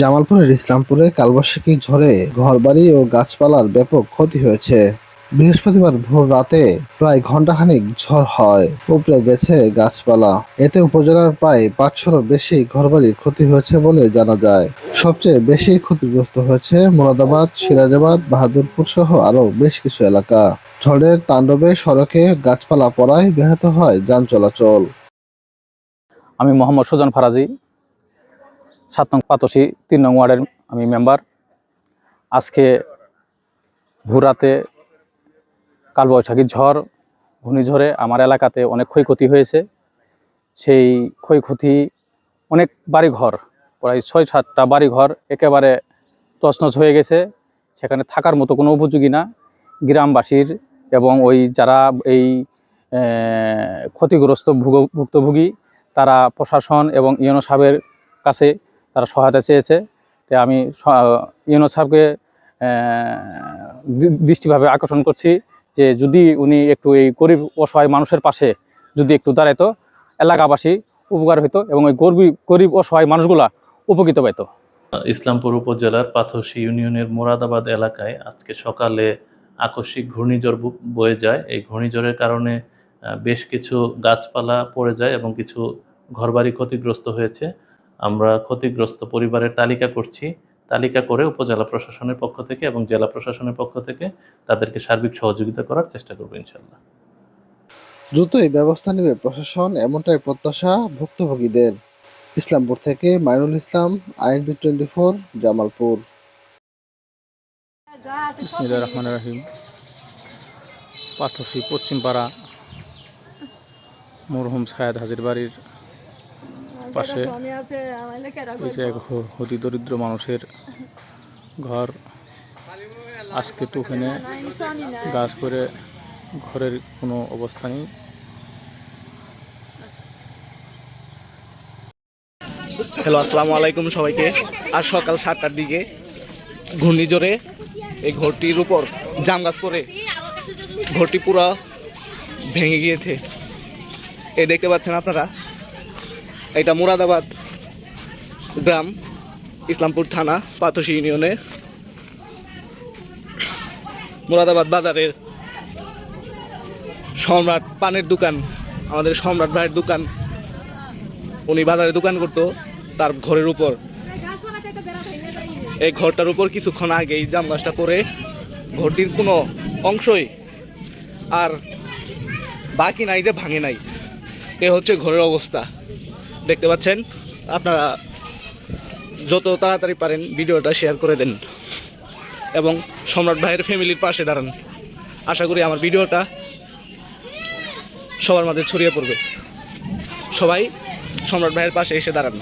জামালপুরের ইসলামপুরে কালবৈশাখী ঝড়ে ঘরবাড়ি ও গাছপালার ব্যাপক ক্ষতি হয়েছে। বৃহস্পতিবার ভোর রাতে প্রায় ঘণ্টাখানিক ঝড় হয় উপড়ে গেছে গাছপালা। এতে উপজেলার প্রায় পাঁচশোরও বেশি ঘরবাড়ির ক্ষতি হয়েছে বলে জানা যায়। সবচেয়ে বেশি ক্ষতিগ্রস্ত হয়েছে মোরাদাবাদ, সিরাজাবাদ, বাহাদুরপুর সহ আরও বেশ কিছু এলাকা। ঝড়ের তাণ্ডবে সড়কে গাছপালা পড়ায় ব্যাহত হয় যান চলাচল। আমি মোহাম্মদ সুজন ফারাজি সাত নং পাতসি তিন নং ওয়ার্ডের আমি মেম্বার। আজকে ভোরাতে কালবৈশাখী ঝড়, ঘূর্ণিঝড়ে আমার এলাকাতে অনেক ক্ষয়ক্ষতি হয়েছে। সেই ক্ষয়ক্ষতি অনেক বাড়িঘর, প্রায় ছয় সাতটা বাড়িঘর একেবারে তছনছ হয়ে গেছে। সেখানে থাকার মতো কোনো উপযোগী না। গ্রামবাসীর এবং ওই যারা এই ক্ষতিগ্রস্ত ভুগ- ভুক্তভোগী, তারা প্রশাসন এবং ইউনো সাহেবের কাছে তারা সহায়তা চেয়েছে। তাই আমি ইউনো সাহেবকে দৃষ্টিভাবে আকর্ষণ করছি যে যদি উনি একটু এই গরিব, অসহায় মানুষের পাশে যদি একটু দাঁড়াইতো, এলাকাবাসী উপকার হইতো এবং ওই গরিব গরিব, অসহায় মানুষগুলা উপকৃত পাইতো। ইসলামপুর উপজেলার পাথসি ইউনিয়নের মোরাদাবাদ এলাকায় আজকে সকালে আকস্মিক ঘূর্ণিঝড় বয়ে যায়। এই ঘূর্ণিঝড়ের কারণে বেশ কিছু গাছপালা পড়ে যায় এবং কিছু ঘরবাড়ি ক্ষতিগ্রস্ত হয়েছে। আমরা ক্ষতিগ্রস্ত পরিবারের তালিকা করছি। তালিকা করে উপজেলা প্রশাসনের পক্ষ থেকে এবং জেলা প্রশাসনের পক্ষ থেকে তাদেরকে সার্বিক সহযোগিতা করার চেষ্টা করব ইনশাল্লাহ দ্রুতই ব্যবস্থা নেবে প্রশাসন এমনটাই প্রত্যাশা ভুক্তভোগীদের। ইসলামপুর থেকে Mainul Islam INB twenty four Jamalpur. Rahman Rahim Rahim. Pathsi Paschimpara মরহুম সায়েদ হাজির বাড়ির পাশে এই এক হ- অতি দরিদ্র মানুষের ঘর। আজকে তো ওখানে গাছ করে ঘরের কোনো অবস্থা নেই। হ্যালো আসসালামু আলাইকুম সবাইকে। আর সকাল সাতটার দিকে ঘূর্ণিঝড়ে এই ঘরটির উপর জাম গাছ পরে ঘরটি পুরো ভেঙে গিয়েছে। এ দেখতে পাচ্ছেন আপনারা? এটা মুরাদাবাদ গ্রাম, ইসলামপুর থানা পাতসি ইউনিয়নে। মুরাদাবাদ বাজারের সম্রাট পানের দোকান, আমাদের সম্রাট ভাইয়ের দোকান। উনি বাজারে দোকান করতো, তার ঘরের উপর। এই ঘরটার উপর কিছুক্ষণ আগে এই জাম গাছটা করে ঘরটির কোনো অংশই আর বাকি নাই যে ভাঙে নাই। এ হচ্ছে ঘরের অবস্থা। দেখতে পাচ্ছেন। আপনারা যত তাড়াতাড়ি পারেন ভিডিওটা শেয়ার করে দেন এবং সম্রাট ভাইয়ের ফ্যামিলির পাশে দাঁড়ান। আশা করি আমার ভিডিওটা সবার মাঝে ছড়িয়ে পড়বে। সবাই সম্রাট ভাইয়ের পাশে এসে দাঁড়ান।